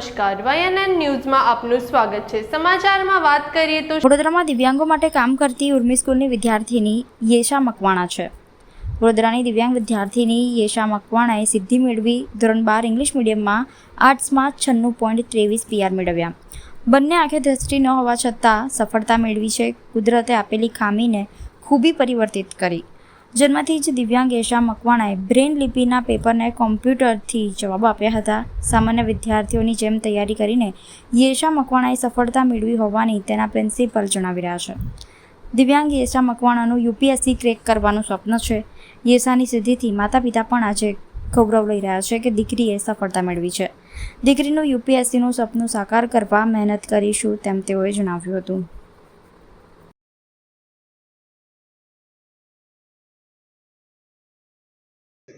નમસ્કાર. વાયએનએન ન્યૂઝમાં આપનું સ્વાગત છે. સમાચારમાં વાત કરીએ તો વડોદરામાં દિવ્યાંગો માટે કામ કરતી ઉર્મી સ્કૂલની વિદ્યાર્થીની યેશા મકવાણા છે. વડોદરાની દિવ્યાંગ વિદ્યાર્થીની યેશા મકવાણાએ સિદ્ધિ મેળવી ધોરણ બાર ઇંગ્લિશ મીડિયમમાં આર્ટ્સમાં છન્નું પોઈન્ટ ત્રેવીસ પીઆર મેળવ્યા. બંને આંખે દ્રષ્ટિ ન હોવા છતાં સફળતા મેળવી છે. કુદરતે આપેલી ખામીને ખૂબી પરિવર્તિત કરી. જન્મથી જ દિવ્યાંગ યેશા મકવાણાએ બ્રેન લિપિના પેપરને કોમ્પ્યુટરથી જવાબ આપ્યા હતા. સામાન્ય વિદ્યાર્થીઓની જેમ તૈયારી કરીને યેશા મકવાણાએ સફળતા મેળવી હોવાની તેના પ્રિન્સિપલ જણાવી રહ્યા છે. દિવ્યાંગ યેશા મકવાણાનું યુપીએસસી ક્રેક કરવાનું સ્વપ્ન છે. યેશાની સિદ્ધિથી માતા પિતા પણ આજે ગૌરવ લઈ રહ્યા છે કે દીકરીએ સફળતા મેળવી છે. દીકરીનું યુપીએસસીનું સપનું સાકાર કરવા મહેનત કરીશું તેમ તેઓએ જણાવ્યું હતું.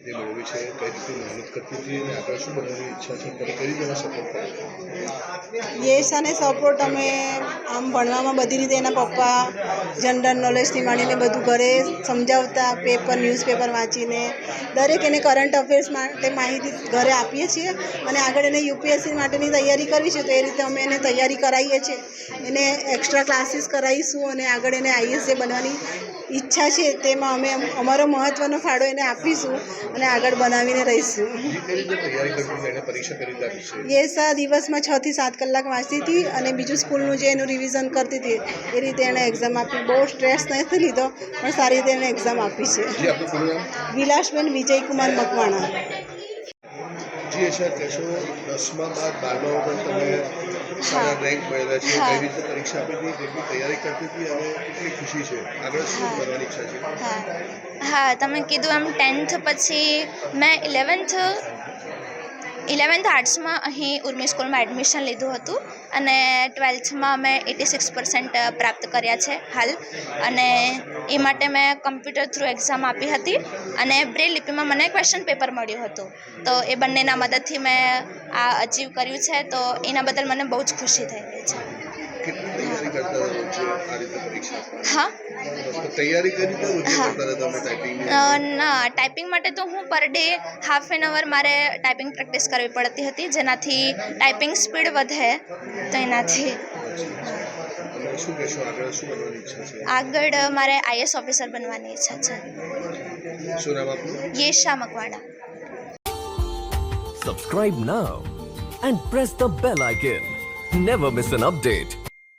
તે મેળવી છે, કઈ રીતે મહેનત કરતી હતી અને આગળ શું બનવાની ઈચ્છા છે, તમે કઈ રીતે સપોર્ટ કરો યશ અને સપોર્ટ અમે આમ ભણવામાં બધી રીતે એના પપ્પા જનરલ નોલેજથી માંડીને બધું ઘરે સમજાવતા પેપર ન્યૂઝપેપર વાંચીને, દરેક એને કરંટ અફેર્સ માટે માહિતી ઘરે આપીએ છીએ અને આગળ એને યુપીએસસી માટેની તૈયારી કરવી છે, તો એ રીતે અમે એને તૈયારી કરાવીએ છીએ. એને એક્સ્ટ્રા ક્લાસીસ કરાવીશું અને આગળ એને આઈએસ જે બનવાની ઈચ્છા છે, તેમાં અમે અમારો મહત્ત્વનો ફાળો એને આપીશું અને આગળ બનાવીને રહીશું. એ આ દિવસમાં છ થી સાત કલાક વાંચતી હતી અને બીજું સ્કૂલનું જે એનું રિવિઝન કરતી હતી, એ રીતે એણે એક્ઝામ આપી. બહુ સ્ટ્રેસ નથી લીધો પણ સારી રીતે એને એક્ઝામ આપી છે. વિલાસબેન વિજયકુમાર મકવાણા. જી અચ્છા કહેશો દસમા બાદ બારમા પણ તમે સારા રેન્ક મળેલા છે કઈ રીતે પરીક્ષા આપી હતી કેટલી તૈયારી કરતી હતી અને કેટલી ખુશી છે? આગળ શું કરવાની ઈચ્છા છે? હા. હા તમે કીધું એમ ટેન્થ પછી મેં ઇલેવન્થ ઇલેવન્થ આર્ટ્સમાં અહીં ઉર્મી સ્કૂલમાં એડમિશન લીધું હતું અને ટ્વેલ્થમાં મેં એટી સિક્સ પર્સન્ટ પ્રાપ્ત કર્યા છે હાલ. અને એ માટે મેં કમ્પ્યુટર થ્રુ એક્ઝામ આપી હતી અને બ્રેલ લિપિમાં મને ક્વેશ્ચન પેપર મળ્યું હતું. તો એ બંનેના મદદથી મેં આ અચીવ કર્યું છે, તો એના બદલ મને બહુ જ ખુશી થઈ રહી છે. કરતા હતા રોજે આ રીતે પરીક્ષા હા તો તૈયારી કરી તો રોજે હા. કરતા હતા તમે ટાઈપિંગની અ, ના ટાઈપિંગ માટે તો હું per day half an hour મારે ટાઈપિંગ પ્રેક્ટિસ કરવી પડતી હતી જેનાથી ટાઈપિંગ સ્પીડ વધે તો એનાથી અને શું કહેશો આગળ શું બનવાની ઈચ્છા છે? આગળ મારે આઈએસ ઓફિસર બનવાની ઈચ્છા છે। શું નામ આપનું? યેશા Makwana Subscribe now and press the bell icon. Never miss an update.